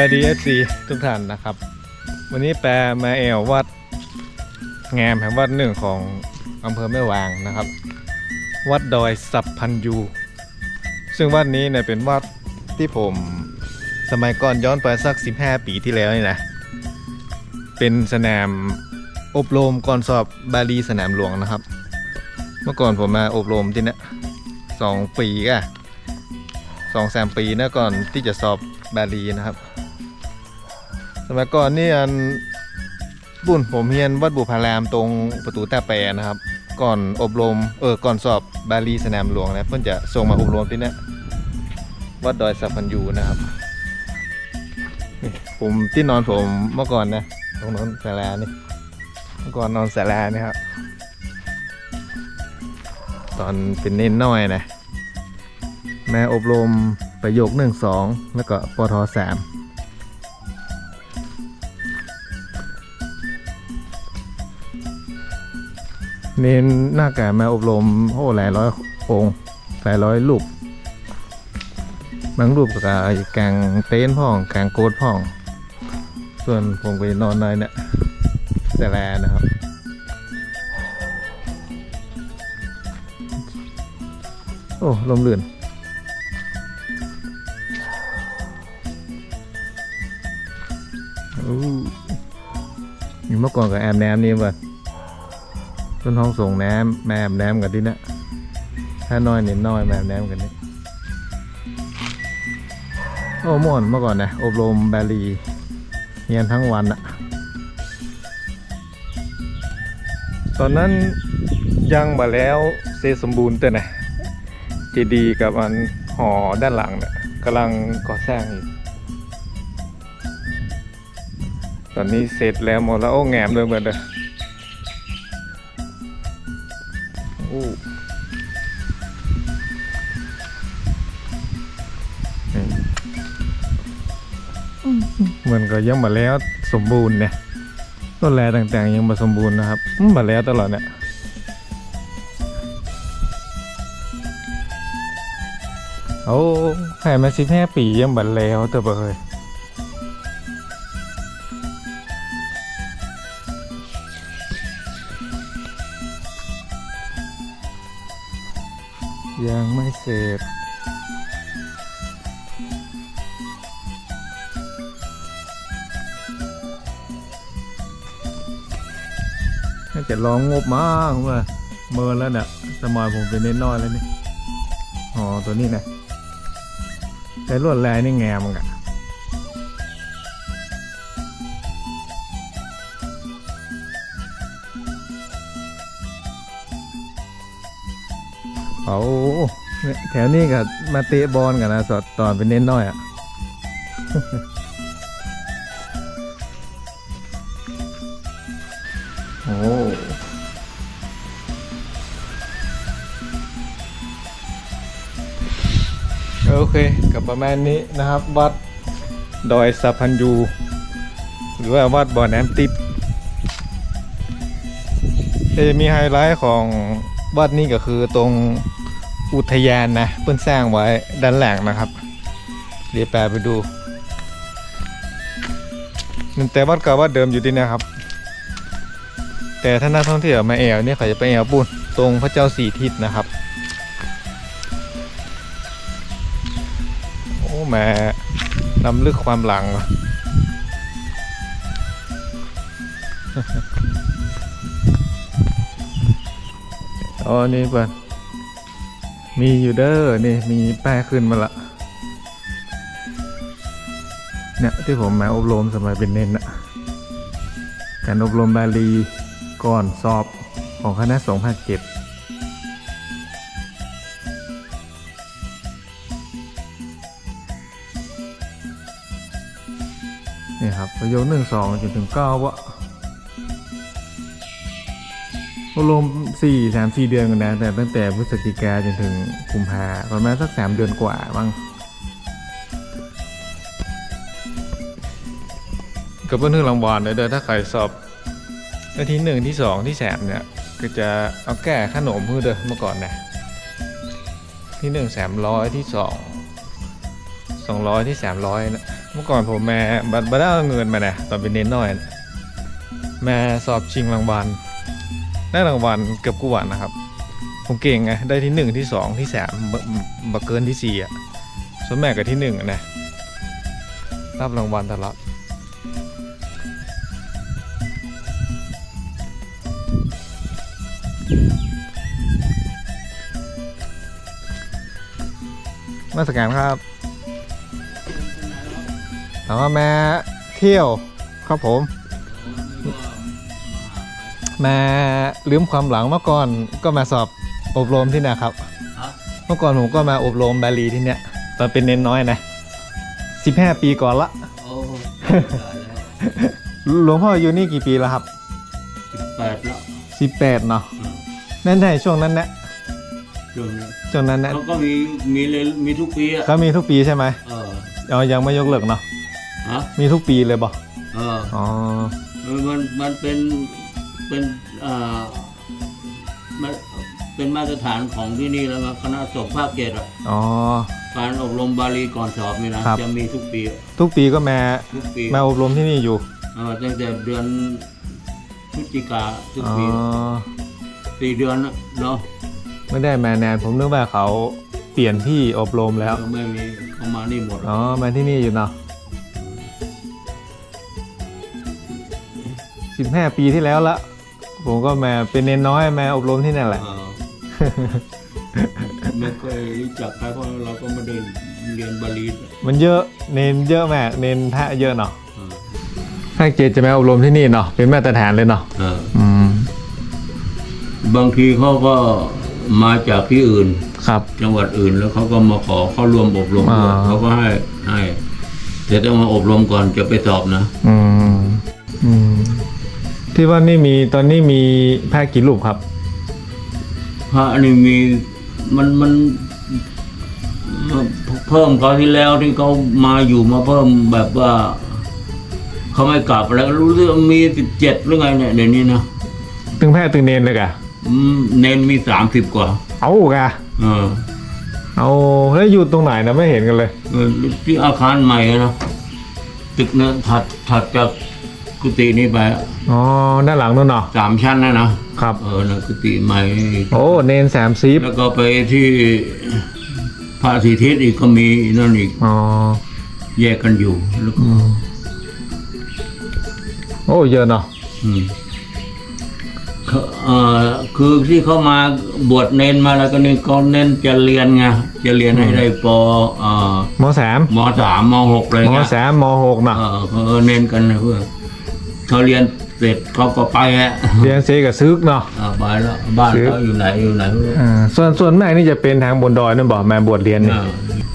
ายดีเอฟซีทุกท่านนะครับ วันนี้แปลมาแอววัดแงมแห่งวัดหนึ่งของอำเภอแม่วางนะครับ วัดดอยสับพันยู ซึ่งวัดนี้เนี่ยเป็นวัดที่ผมสมัยก่อนย้อนไปสัก 15 ปีที่แล้วนี่นะ เป็นสนามอบรมก่อนสอบบาลีสนามหลวงนะครับ เมื่อก่อนผมมาอบรมที่นี่สองปีอะสองสามปีนะก่อนที่จะสอบบาลีนะครับ มัยก่อนนี่อันบุญผมเรียนวัดบุพารามตรงประตูตาแปรนะครับ ก่อนอบรมเออก่อนสอบบาลีสนามหลวงนะเพื่อนจะส่งมาอบรมที่นี่วัดดอยสัพพันยูนะครับผมที่นอนผมเมื่อก่อนนะตรงนั้นศาลานี่เมื่อก่อนนอนศาลานี่ครับตอนเป็นเน้นน้อยนะแม่อบรมประโยคหนึ่งสองแล้วก็ปทสาม เน้นหน้ากามาอบรมโอ้หลายร้อยองค์หลายร้อยรูปบางรูปก็กางเต็นท์พ่องกางโกดพ่อง ส่วนผมไปนอนในเนี่ยแสลานะครับ โอ้ลมเลื่อนอู้นี่เมื่อก่อนกับแอมแนมนี่ป่ะ ต้นห้องส่งแหนมแม่แอมแนมกันที่นะถ้าน้อยเน้นน้อยแม่แอมแนมกันนี่โอ้ม่วนเมื่อก่อนนะอบรมบาลีเรียนทั้งวันอะตอนนั้นยังมาแล้วเสร็จสมบูรณ์แต่นะเจดีกับอันหอด้านหลังเนี่ยกำลังก่อสร้างอยู่ตอนนี้เสร็จแล้วหมดแล้วโอ้แงมเลยเหมือนเดิม อ้นี่เหมือนก็ยังมาแล้วสมบูรณ์เนี่ยต้นแรต่างๆ ยังมาสมบูรณ์นะครับมาแล้วตลอดเนี่ยโอ้หายมาสิบห้าปียังบันแล้วเตอเบย ยังไม่เสร็จน่าจะลองงบมากว่าเมินแล้วเนี่ยสมัยผมเป็นเน้นน้อยแล้วนี่ อ๋อ ตัวนี้นะแต่ลวดลายนี่แงามกะ เอาแถวนี้ก็มาเตะบอลกันนะสอดตอนเป็นเน้นน้อยอะโอ้โอเค กับประมาณนี้นะครับวัดดอยสัพพันยู หรือว่าวัดบ่อน้ำติบจะมีไฮไลท์ของวัดนี้ก็คือตรง อุทยานนะเพิ่นสร้างไว้ด้านหลังนะครับ เดี๋ยวแปลไปดูนั่นแต่วัดเก่าวัดเดิมอยู่ที่นะครับ แต่ถ้านักท่องเที่ยวมาแอวเนี่ยเขาจะไปแอวปุ่นตรงพระเจ้าสี่ทิศนะครับ โอ้แม่นำลึกความหลังวะอ๋อนี่เปิด มีอยู่เด้อนี่มีแป้ขึ้นมาละเนี่ยที่ผมมาอบรมสมัยเป็นเน้นอะการอบรมบาลีก่อนสอบของคณะสงฆ์ภาคเจ็ดนี่ครับประโยคหนึ่งสองจนถึงเก้าวะ รวมสี่สามสี่เดือนกันนะ แต่ตั้งแต่พฤศจิกาจนถึงกุมภาประมาณสักสามเดือนกว่าบ้างกับเพื่อนที่รางวัลเด้อถ้าใครสอบนาทีหนึ่งที่สองที่สามเนี่ย ก็จะเอาแก้ขนมเพื่อเด้อเมื่อก่อนนะที่หนึ่งสามร้อยที่สองสองร้อยที่สามร้อยนะเมื่อก่อนผมแม่บัตรบัตรเอาเงินมาเนี่ยตอนเป็นเน้นน้อยแม่สอบชิงรางวัล ได้รางวัลเกือบกุวันนะครับ ผมเก่งไงได้ที่หนึ่งที่สองที่สามบักเกินที่สี่อะส่วนแม่กับที่หนึ่งนะรับรางวัลตลอดมาสการครับถามว่าแม่เที่ยวครับผม มาลืมความหลังเมื่อก่อนก็มาสอบอบรมที่เนี่ยครับฮะเมื่อก่อนผมก็มาอบรมบาลีที่เนี่ยตอนเป็นเน้นน้อยนะสิบห้าปีก่อนละโอ้ตายแล้วหลวงพ่ออยู่นี่กี่ปีแล้วครับสิบแปดแล้วสิบแปดเนาะอืมนั่นใช่ช่วงนั้นนะช่วงนี้ช่วงนั้นนะเขาก็มีมีเลยมีทุกปีอะเขามีทุกปีใช่ไหมเออเอายังไม่ยกเลิกเนาะฮะมีทุกปีเลยบ่เอออ๋อมันมันเป็น เป็นอ่ามันเป็นมาตรฐานของที่นี่แล้วนะคณะสงฆ์ภาคเกตอะอ๋อ การอบรมบาลีก่อนสอบนี่นะครับ จะมีทุกปีอะทุกปีก็มาทุกปีมาอบรมที่นี่อยู่เออตั้งแต่เดือนพฤศจิกาทุกอ๋อปีสี่เดือนน่ะเนาะไม่ได้มานานผมนึกว่าเขาเปลี่ยนที่อบรมแล้วเออไม่มีเขามานี่หมดอ๋อมาที่นี่อยู่เนาะสิบห้าปีที่แล้วละ ผมก็มาเป็นเนนน้อยมาอบรมที่นั่นแหละเออไม่เคยรู้จักใครเพราะเราก็ไม่ได้เรียนบาลีมันเยอะเนนเยอะมากเนนพระเยอะเนาะเออถ้าเจจะมาอบรมที่นี่เนาะเป็นมาตรฐานเลยเนาะเอออืมบางทีเขาก็มาจากที่อื่น ครับ จังหวัดอื่นแล้วเขาก็มาขอเข้าร่วมอบรมด้วยอ่าเขาก็ให้ให้แต่ต้องมาอบรมก่อนจะไปสอบนะ อืมอืม ที่ว่านี่มีตอนนี้มีพระกี่รูปครับ พระนี่มีมันมันมันเพิ่มเขาวที่แล้วที่เขามาอยู่มาเพิ่มแบบว่าเขาไม่กลับแล้วรู้สึกว่ามีสิบเจ็ดหรือไงเนี่ยเดี๋ยวนี้นะตึงแพทย์ตึงเนนเลยกะอืมเน้นมีสามสิบกว่า เอากะเออเอาแล้วอยู่ตรงไหนนะไม่เห็นกันเลยเออที่อาคารใหม่นะตึกเนี่ยถัดถัดจาก กุฏินี้ไปอะอ๋อด้านหลังนู่นเนาะสามชั้นนะนะครับ เออนะกุฏิใหม่ โอ้เนนสามซีฟแล้วก็ไปที่พระสีทิศอีกก็มีนั่นอีกอ๋อแยกกันอยู่แล้วก็อืมโอ้เยอะเนาะอืมเขาเอ่อคือที่เขามาบวชเน้นมาแล้วก็นี่เขาเน้นจะเรียนไงจะเรียนให้ได้ปเอ่อมสามมสามมหกเลยมเงี้ยสามมหกเนาะเออเขาเน้นกันนะเพื่อน เขาเรียนเสร็จเขาก็ไปฮะเรียนเซกับซึกเนาะ อ่าไปแล้วบ้านเขาอยู่ไหนอยู่ไหนไม่รู้อ่าส่วนส่วนแม่นี่จะเป็นทางบนดอยนั่นบอกมาบวชเรียนนี่อ่า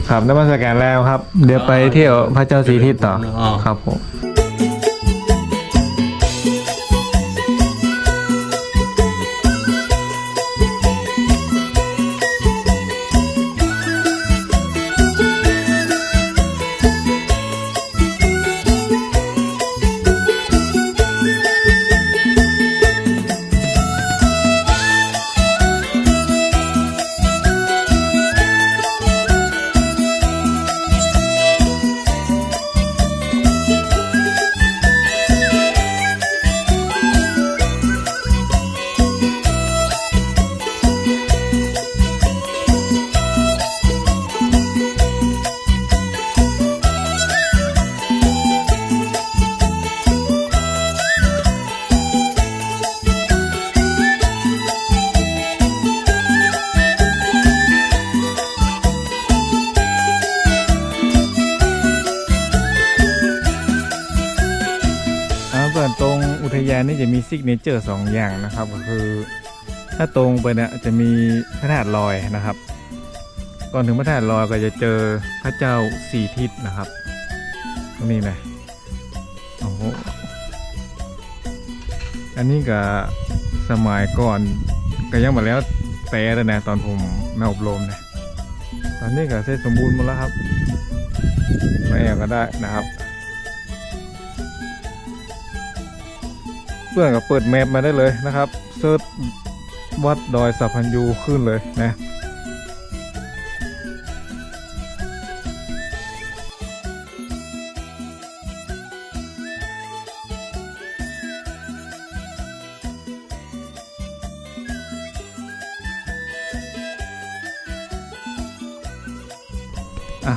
ครับนมัสการแล้วครับ เดี๋ยวไปเที่ยวพระเจ้าสีทิศต่ออ๋อครับผม เนเจอร์สองอย่างนะครับก็คือ ถ้าตรงไปเนี่ยจะมีพระธาตุลอยนะครับ ก่อนถึงพระธาตุลอยก็จะเจอพระเจ้าสี่ทิศนะครับ ตรงนี้นะโอ้โหอันนี้ก็สมัยก่อนก็ยังมาแล้วแต่เลยนะตอนผมมาอบรมนะตอนนี้ก็เสร็จสมบูรณ์หมดแล้วครับมาแอบก็ได้นะครับ พื่อนก็เปิดแมปมาได้เลยนะครับเซิร์ชวัดดอยสัพพัญยูขึ้นเลยนะ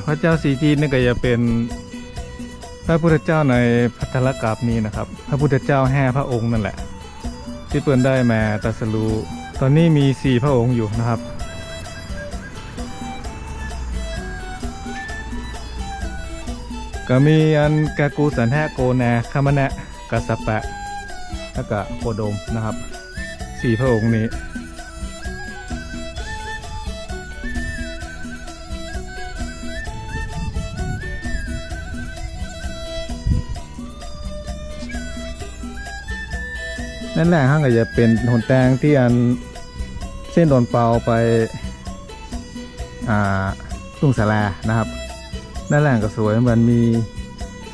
พระเจ้าสีจีนนี่ก็จะเป็น พระพุทธเจ้าในพัทธลกับนี้นะครับ พระพุทธเจ้าแห่พระองค์นั่นแหละ ที่เปิ้นได้มาตรัสรู้ตอนนี้มีสี่พระองค์อยู่นะครับก็มีอันกากูสันแทโกนาคามณะกัสสปะ แล้วก็โคโดมนะครับสี่พระองค์นี้ นั่นแหละห้างก็จะเป็นหนแตงที่อันเส้นโดนเปาไปอ่าทุ่งสารานะครับด้านล่างก็สวยมันมี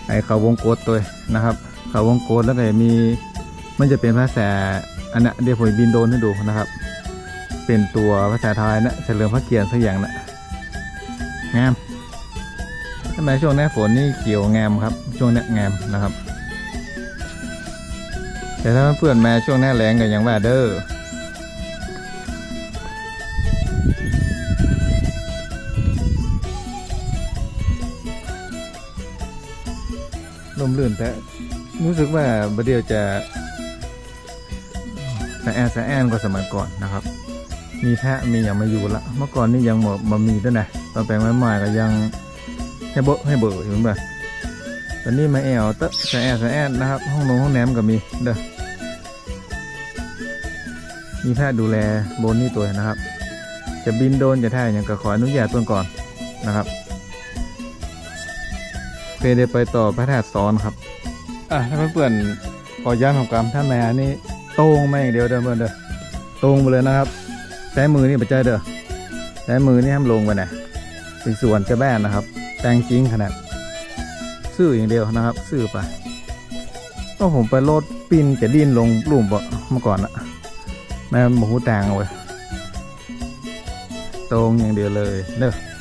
ไอเขาวงโกตตัวนะครับเขาวงโกตแล้วก็มีมันจะเป็นภาษาอันนั้นเดี๋ยวผมบินโดนให้ดูนะครับ เป็นตัวภาษาไทยนะเฉลิมพระเกียรติสักอย่างนะงามทำไมช่วงหน้าฝนนี่เขียวงามครับ ช่วงนี้งามนะครับ แต่ถ้าเพื่อนๆมาช่วงหน้าแรงก็ยังว่าเด้อลมลื่นแต่รู้สึกว่าบดเดียวจะสะแอนสะแอนกว่าสมัยก่อนนะครับ มีแพะมีอย่างมาอยู่ละ เมื่อก่อนนี่ยังมามามีด้วยนะตอนแปลงไม้ใหม่ก็ยังให้เบอให้เบออยู่เหมือนกันตอนนี้มาแอวเตะสะแอนสะแอนนะครับ ห้องนงห้องแนมก็มีเด้อ มีแพทย์ดูแลโบนนี่ตัวนะครับ จะบินโดนจะแท่าอย่างก็ขออนุญาตตัวก่อนนะครับเคยได้ไปต่อพระธาตุซ้อนครับ อะถ้าเพื่อนขอย้ำของกรรมถ้าแม่นี่โต้งไม่อย่างเดียวเด้อเพื่อนเด้อตรงไปเลยนะครับใช้มือนี่ปเจอเด้อใช้มือนี่ห้ามลงไปไหนะไปส่วนจะแบนนะครับ แต่งจริงขนาดซื่ออย่างเดียวนะครับ ซื่อไปก็ผมไปโลดปินจะดิ้นลงลุ่มบ่เมื่อก่อนอะ แม่หมูแตงเอาไว้ตรงอย่างเดียวเลยเด้ออะ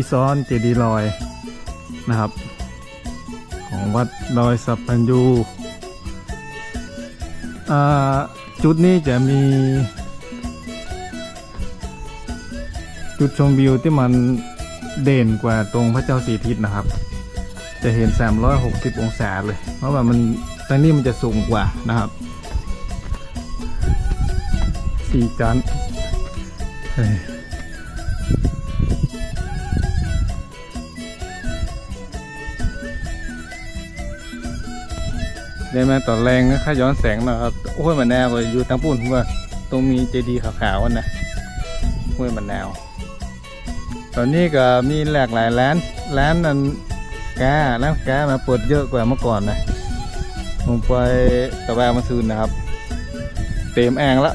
ซีซ้อนเจดีลอยนะครับ ของวัดดอยสัพพัญญูอ่าจุดนี้จะมี จุดชมวิวที่มันเด่นกว่าตรงพระเจ้าสีทิศนะครับ จะเห็น 360 องศาเลย เพราะว่ามันตรงนี้มันจะสูงกว่านะครับสี่จันทร์ ได้มาต่อแรงนะค่าย้อนแสงนะครับห้วยมันแนวอยู่ทางปุ่นว่าตรงมีเจดีย์ขาวๆนะห้วยมันแนวตอนนี้ก็มีหลากหลายร้านร้านนั้นแกร้านแกมาเปิดเยอะกว่าเมื่อก่อนนะผมไปตะแวงมาซืนนะครับ เต็มแองละ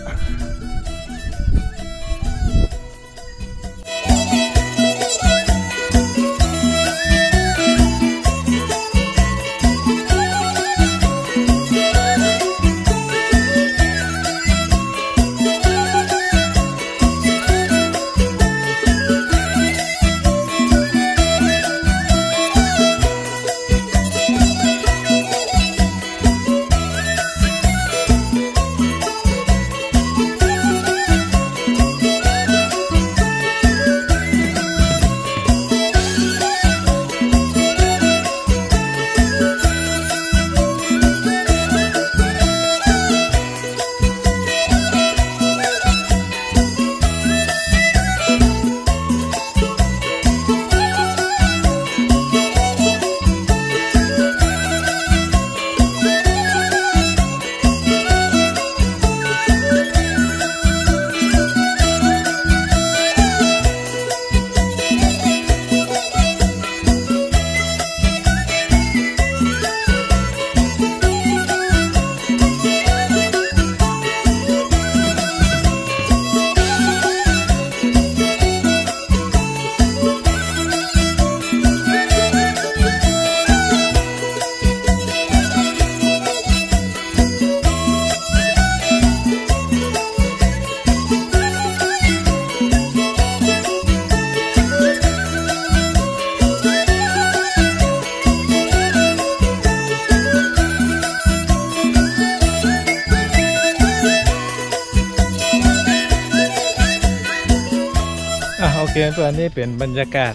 คเพื่อนนี้เป็นบรรยากาศ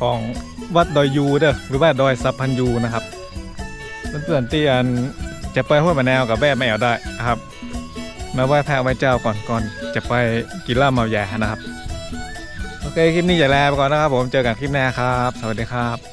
ของวัดดอยยูเด้อหรือว่าดอยสัพพันยูนะครับเพื่อนๆที่อันจะไปห้วยมะนาวกับแม่แมวได้ครับ มาไหว้พระไหว้เจ้าก่อนก่อนจะไปกินเหล้าเมายานะครับ โอเคคลิปนี้อย่าลาไปก่อนนะครับผมเจอกันคลิปหน้าครับ สวัสดีครับ